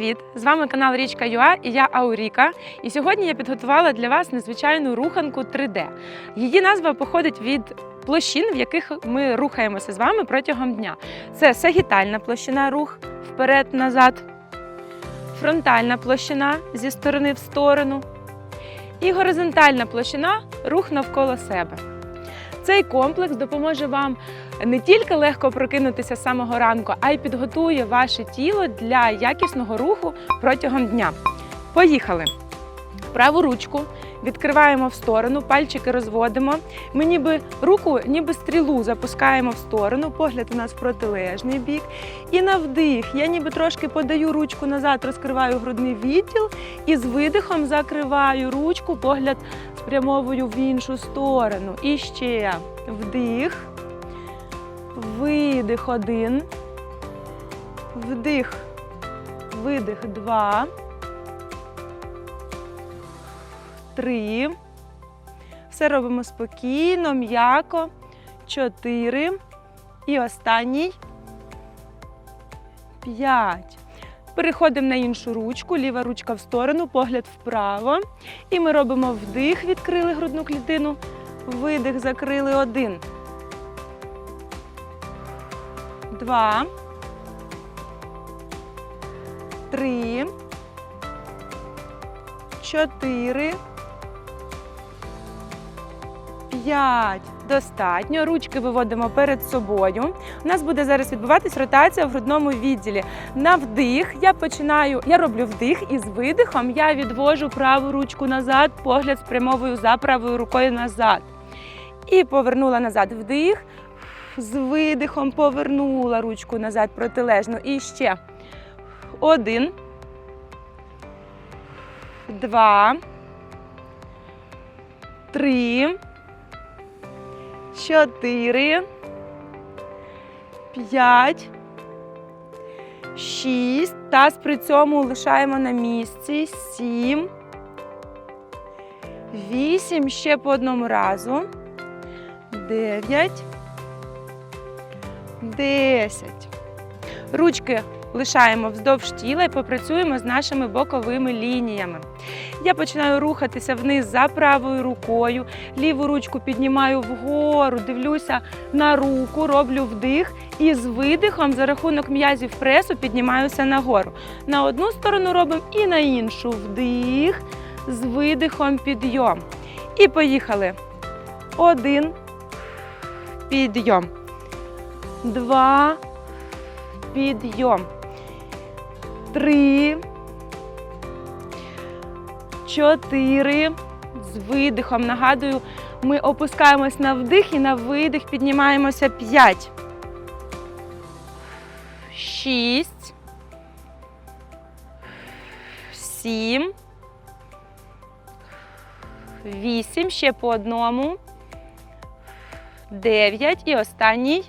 Привіт! З вами канал Річка Юа і я Ауріка. І сьогодні я підготувала для вас незвичайну руханку 3D. Її назва походить від площин, в яких ми рухаємося з вами протягом дня. Це сагітальна площина рух вперед-назад, фронтальна площина зі сторони в сторону і горизонтальна площина рух навколо себе. Цей комплекс допоможе вам не тільки легко прокинутися з самого ранку, а й підготує ваше тіло для якісного руху протягом дня. Поїхали! Праву ручку відкриваємо в сторону, пальчики розводимо. Ми ніби руку, ніби стрілу запускаємо в сторону, погляд у нас в протилежний бік. І на вдих я ніби трошки подаю ручку назад, розкриваю грудний відділ і з видихом закриваю ручку, погляд спрямовую в іншу сторону. І ще вдих. Видих один. Вдих. Видих два. Три. Все робимо спокійно, м'яко. Чотири. І останній. П'ять. Переходимо на іншу ручку, ліва ручка в сторону, погляд вправо. І ми робимо вдих, відкрили грудну клітину. Видих, закрили один. Два. Три. Чотири. П'ять. Достатньо. Ручки виводимо перед собою. У нас буде зараз відбуватись ротація в грудному відділі. На вдих я починаю, я роблю вдих і з видихом я відвожу праву ручку назад, погляд спрямовую за правою рукою назад. І повернула назад вдих. З видихом повернула ручку назад протилежно. І ще один, два, три, чотири, п'ять, шість. Таз при цьому лишаємо на місці. Сім. Вісім. Ще по одному разу. Дев'ять. 10. Ручки лишаємо вздовж тіла і попрацюємо з нашими боковими лініями. Я починаю рухатися вниз за правою рукою, ліву ручку піднімаю вгору, дивлюся на руку, роблю вдих і з видихом за рахунок м'язів пресу піднімаюся нагору. На одну сторону робимо і на іншу вдих, з видихом підйом. І поїхали. Один. Підйом два, підйом. Три. Чотири. З видихом. Нагадую, ми опускаємось на вдих і на видих піднімаємося п'ять. Шість. Сім. Вісім. Ще по одному. Дев'ять. І останній.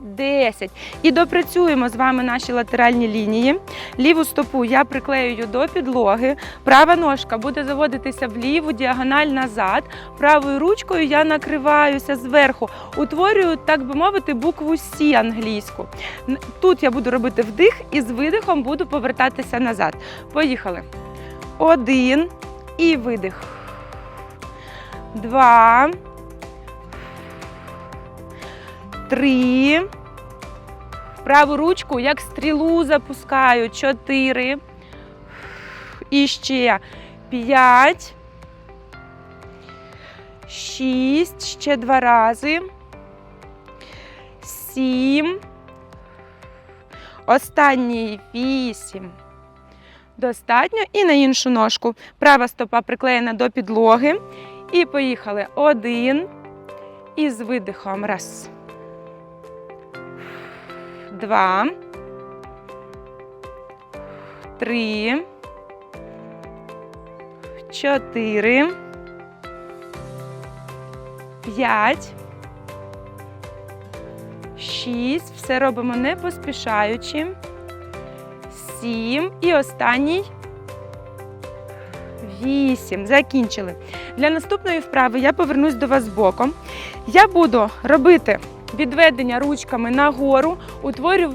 10. І допрацюємо з вами наші латеральні лінії. Ліву стопу я приклеюю до підлоги. Права ножка буде заводитися в ліву, діагональ назад. Правою ручкою я накриваюся зверху, утворюю, так би мовити, букву Сі англійську. Тут я буду робити вдих і з видихом буду повертатися назад. Поїхали. Один. І видих. Два. Три. Праву ручку як стрілу запускаю. Чотири. І ще п'ять. Шість. Ще два рази. Сім. Останній вісім. Достатньо. І на іншу ножку. Права стопа приклеєна до підлоги. І поїхали. Один. І з видихом. Раз два, три, чотири, п'ять, шість. Все робимо не поспішаючи. Сім. І останній. Вісім. Закінчили. Для наступної вправи я повернусь до вас боком. Я буду робити відведення ручками нагору,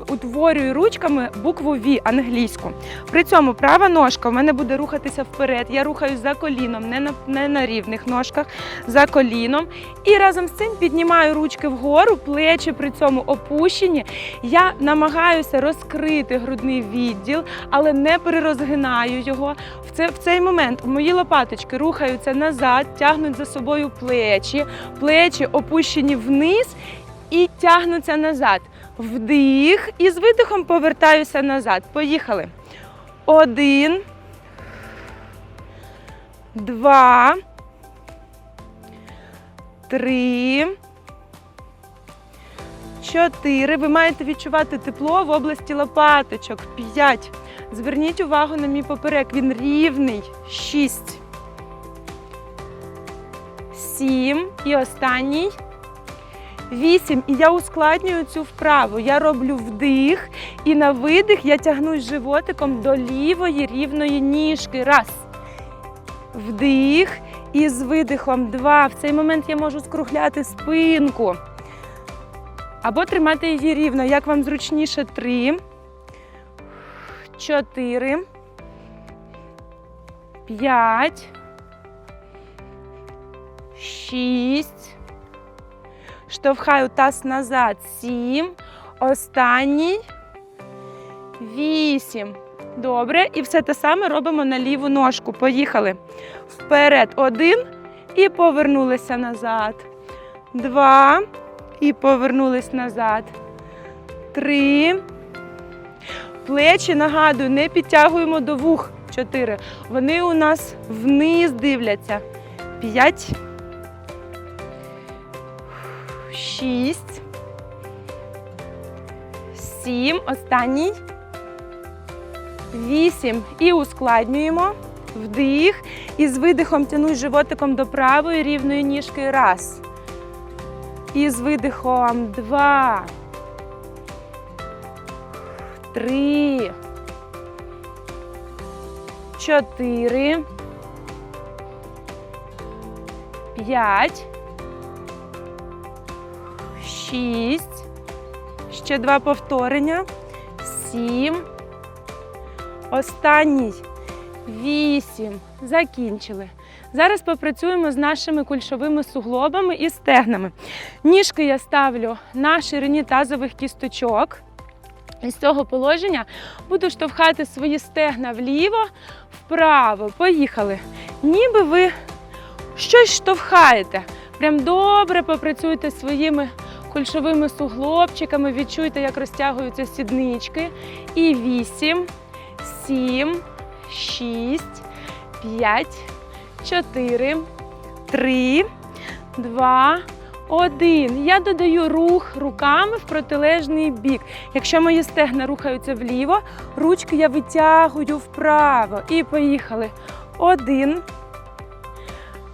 утворюю, ручками букву V англійську. При цьому права ножка в мене буде рухатися вперед. Я рухаюсь за коліном, не на, не на рівних ножках, за коліном. І разом з цим піднімаю ручки вгору, плечі при цьому опущені. Я намагаюся розкрити грудний відділ, але не перерозгинаю його. В, це, в цей момент мої лопаточки рухаються назад, тягнуть за собою плечі, плечі опущені вниз і тягнуться назад. Вдих і з видихом повертаюся назад. Поїхали. Один. Два. Три. Чотири. Ви маєте відчувати тепло в області лопаточок. П'ять. Зверніть увагу на мій поперек. Він рівний. Шість. Сім. І останній. Вісім. І я ускладнюю цю вправу. Я роблю вдих, і на видих я тягнусь животиком до лівої рівної ніжки. Раз. Вдих. І з видихом два. В цей момент я можу скругляти спинку. Або тримати її рівно. Як вам зручніше? Три. Чотири. П'ять. Шість. Штовхаю таз назад. Сім. Останній. Вісім. Добре. І все те саме робимо на ліву ножку. Поїхали. Вперед. Один. І повернулися назад. Два. І повернулись назад. Три. Плечі, нагадую, не підтягуємо до вух. Чотири. Вони у нас вниз дивляться. П'ять. Шість. Сім. Останній. Вісім. І ускладнюємо. Вдих. І з видихом тянусь животиком до правої рівної ніжки. Раз. І з видихом. Два. Три. Чотири. П'ять. Шість. Ще два повторення. Сім. Останній. Вісім. Закінчили. Зараз попрацюємо з нашими кульшовими суглобами і стегнами. Ніжки я ставлю на ширині тазових кісточок. І з цього положення буду штовхати свої стегна вліво, вправо. Поїхали. Ніби ви щось штовхаєте. Прям добре попрацюйте своїми кульшовими суглобчиками, відчуйте, як розтягуються сіднички. І вісім, сім, шість, п'ять, чотири, три, два. Один. Я додаю рух руками в протилежний бік. Якщо мої стегна рухаються вліво, ручки я витягую вправо. І поїхали. Один.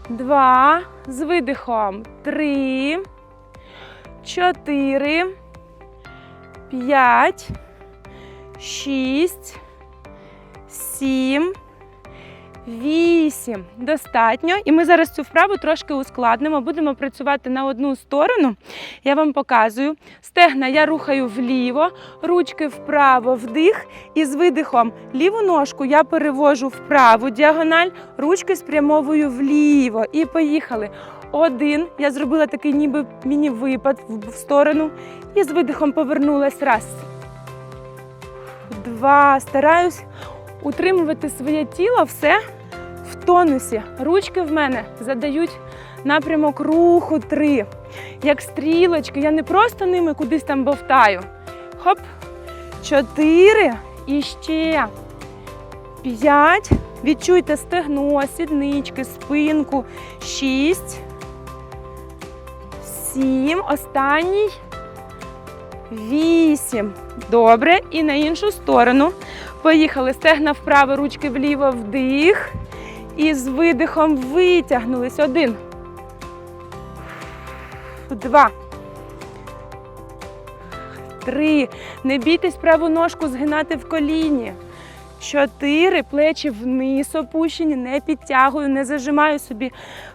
Два. З видихом. Три. Чотири. П'ять. Шість. Сім. Вісім. Достатньо. І ми зараз цю вправу трошки ускладнимо. Будемо працювати на одну сторону. Я вам показую. Стегна я рухаю вліво, ручки вправо, вдих. І з видихом ліву ножку я перевожу вправу діагональ, ручки спрямовую вліво. І поїхали. Один. Я зробила такий ніби міні-випад в сторону. І з видихом повернулась. Раз. Два. Стараюсь утримувати своє тіло все в тонусі. Ручки в мене задають напрямок руху три. Як стрілочки. Я не просто ними кудись там бовтаю. Хоп. Чотири. І ще. П'ять. Відчуйте стегно, сіднички, спинку. Шість. Сім. Останній. Вісім. Добре. І на іншу сторону. Поїхали. Стегна вправо, ручки вліво, вдих. І з видихом витягнулись. Один. Два. Три. Не бійтесь праву ножку згинати в коліні. Чотири. Плечі вниз опущені. Не підтягую, не зажимаю собі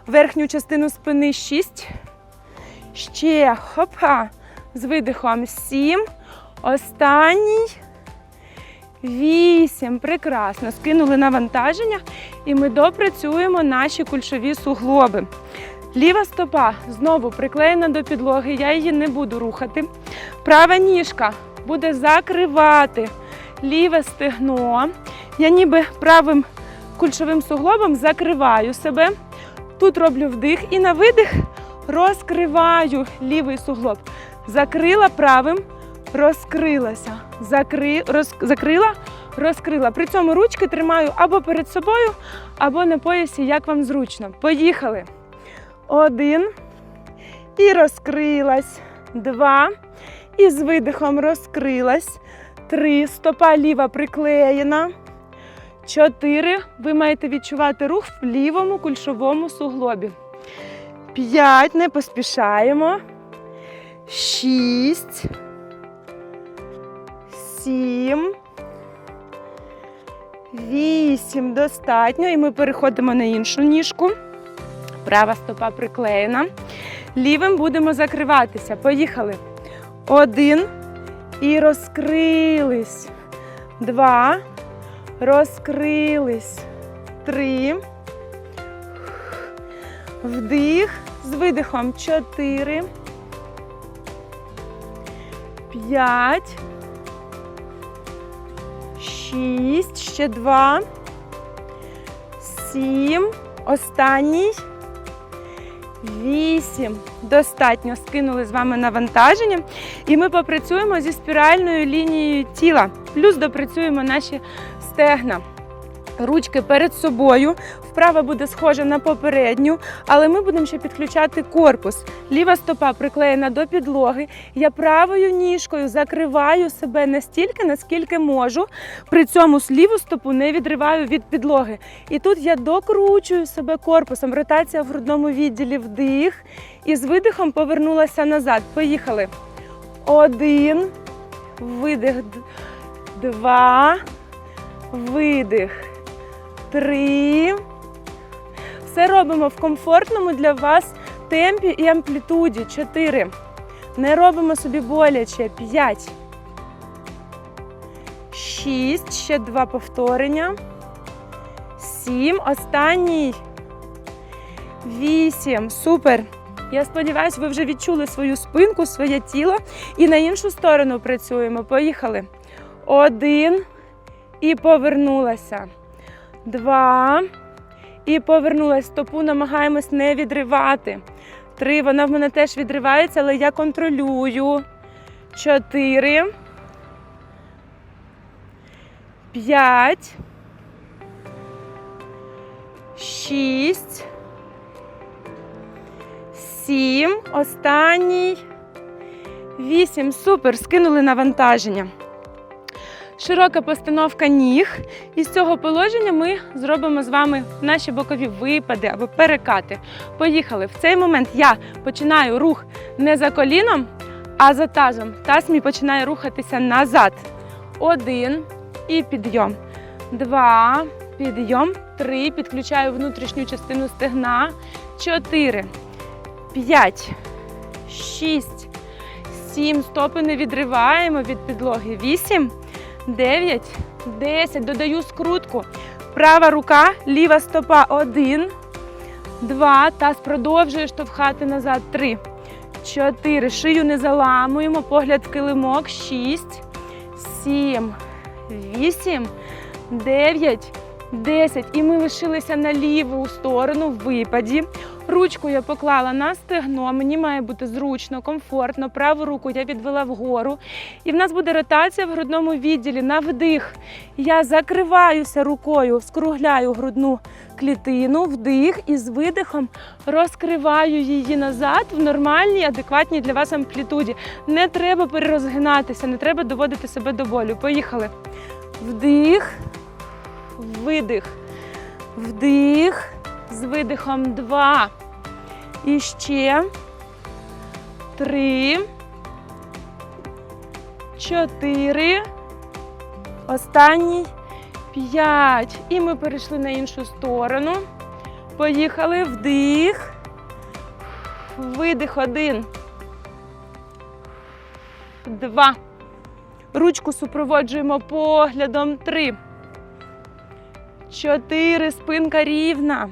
верхню частину спини. Шість. Ще. Хопа. З видихом сім. Останній. Вісім. Прекрасно. Скинули навантаження і ми допрацюємо наші кульшові суглоби. Ліва стопа знову приклеєна до підлоги, я її не буду рухати. Права ніжка буде закривати ліве стегно. Я ніби правим кульшовим суглобом закриваю себе. Тут роблю вдих і на видих розкриваю лівий суглоб. Закрила правим, розкрилася. Закри... Роз... Закрила, розкрила. При цьому ручки тримаю або перед собою, або на поясі, як вам зручно. Поїхали. Один. І розкрилась. Два. І з видихом розкрилась. Три. Стопа ліва приклеєна. Чотири. Ви маєте відчувати рух в лівому кульшовому суглобі. П'ять. Не поспішаємо. Шість. Сім. Вісім. Достатньо. І ми переходимо на іншу ніжку. Права стопа приклеєна. Лівим будемо закриватися. Поїхали. Один. І розкрились. Два. Розкрились. Три. Вдих. З видихом. Чотири. П'ять. Шість. Ще два. Сім. Останній. Вісім. Достатньо скинули з вами навантаження. І ми попрацюємо зі спіральною лінією тіла. Плюс допрацюємо наші стегна. Ручки перед собою. Вправа буде схожа на попередню, але ми будемо ще підключати корпус. Ліва стопа приклеєна до підлоги. Я правою ніжкою закриваю себе настільки, наскільки можу. При цьому ліву стопу не відриваю від підлоги. І тут я докручую себе корпусом. Ротація в грудному відділі вдих. І з видихом повернулася назад. Поїхали. Один. Видих. Два. Видих. Три. Все робимо в комфортному для вас темпі і амплітуді. Чотири. Не робимо собі боляче. П'ять. Шість. Ще два повторення. Сім. Останній. Вісім. Супер. Я сподіваюся, ви вже відчули свою спинку, своє тіло. І на іншу сторону працюємо. Поїхали. Один. І повернулася. Два. І повернулася. Стопу намагаємось не відривати. Три. Вона в мене теж відривається, але я контролюю. Чотири. П'ять. Шість. Сім. Останній. Вісім. Супер. Скинули навантаження. Широка постановка ніг. І з цього положення ми зробимо з вами наші бокові випади або перекати. Поїхали. В цей момент я починаю рух не за коліном, а за тазом. Таз мій починає рухатися назад. Один. І підйом. Два. Підйом. Три. Підключаю внутрішню частину стегна. Чотири. П'ять. Шість. Сім. Стопи не відриваємо від підлоги. Вісім. 9, 10. Додаю скрутку. Права рука, ліва стопа. 1, 2. Таз продовжує штовхати назад. 3, 4. Шию не заламуємо. Погляд в килимок. 6, 7, 8, 9, 10. І ми лишилися на ліву сторону в випаді. Ручку я поклала на стегно, мені має бути зручно, комфортно. Праву руку я відвела вгору. І в нас буде ротація в грудному відділі на вдих. Я закриваюся рукою, скругляю грудну клітину, вдих і з видихом розкриваю її назад в нормальній, адекватній для вас амплітуді. Не треба перерозгинатися, не треба доводити себе до болю. Поїхали. Вдих, видих, вдих. З видихом два. І ще три. Чотири. Останній. П'ять. І ми перейшли на іншу сторону. Поїхали. Вдих. Видих один. два. Ручку супроводжуємо поглядом. Три. Чотири. Спинка рівна.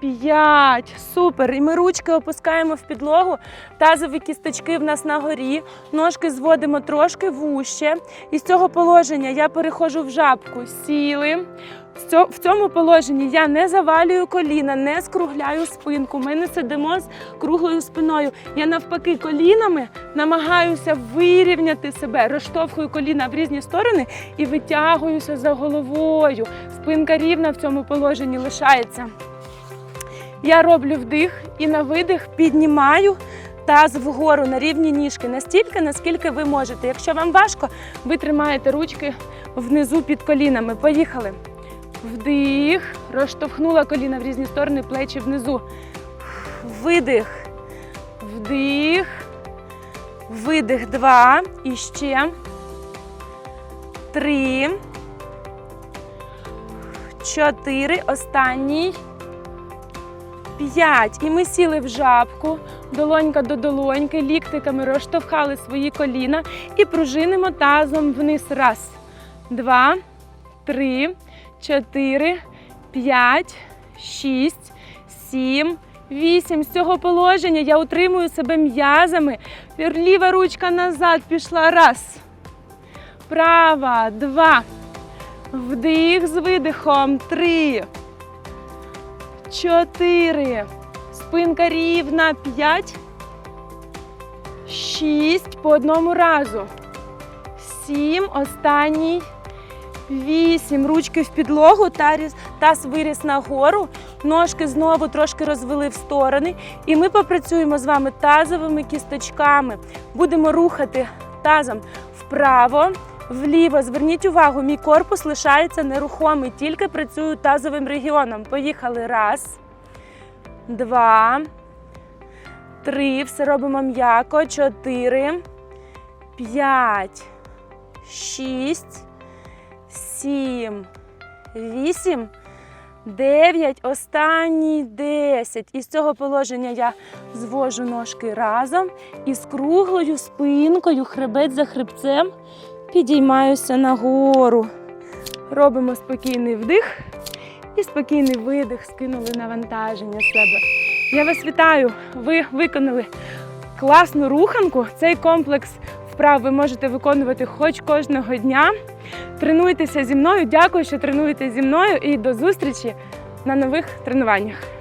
П'ять. Супер. І ми ручки опускаємо в підлогу. Тазові кісточки в нас на горі. Ножки зводимо трошки вуще. І з цього положення я переходжу в жабку. Сіли. В цьому положенні я не завалюю коліна, не скругляю спинку. Ми не сидимо з круглою спиною. Я навпаки колінами намагаюся вирівняти себе, розштовхую коліна в різні сторони і витягуюся за головою. Спинка рівна в цьому положенні лишається. Я роблю вдих і на видих піднімаю таз вгору на рівні ніжки настільки, наскільки ви можете. Якщо вам важко, ви тримаєте ручки внизу під колінами. Поїхали. Вдих, розштовхнула коліна в різні сторони, плечі внизу. Видих. Вдих. Видих. Два. І ще. Три. Чотири. Останній. П'ять. І ми сіли в жабку, долонька до долоньки, ліктиками розштовхали свої коліна і пружинимо тазом вниз. Раз, два, три, чотири, п'ять, шість, сім, вісім. З цього положення я утримую себе м'язами. Ліва ручка назад пішла. Раз. Права. Два. Вдих з видихом. Три. Чотири. Спинка рівна. П'ять. Шість. По одному разу. Сім. Останній. Вісім. Ручки в підлогу, таз виріс нагору. Ножки знову трошки розвели в сторони. І ми попрацюємо з вами тазовими кісточками. Будемо рухати тазом вправо, вліво. Зверніть увагу, мій корпус лишається нерухомий, тільки працюю тазовим регіоном. Поїхали. Раз, два, три. Все робимо м'яко. Чотири, п'ять, шість, сім, вісім. Дев'ять, останній десять. Із цього положення я звожу ножки разом і з круглою спинкою, хребець за хребцем, підіймаюся нагору. Робимо спокійний вдих і спокійний видих, скинули навантаження себе. Я вас вітаю! Ви виконали класну руханку. Цей комплекс вправ ви можете виконувати хоч кожного дня. Тренуйтеся зі мною. Дякую, що тренуєтеся зі мною і до зустрічі на нових тренуваннях.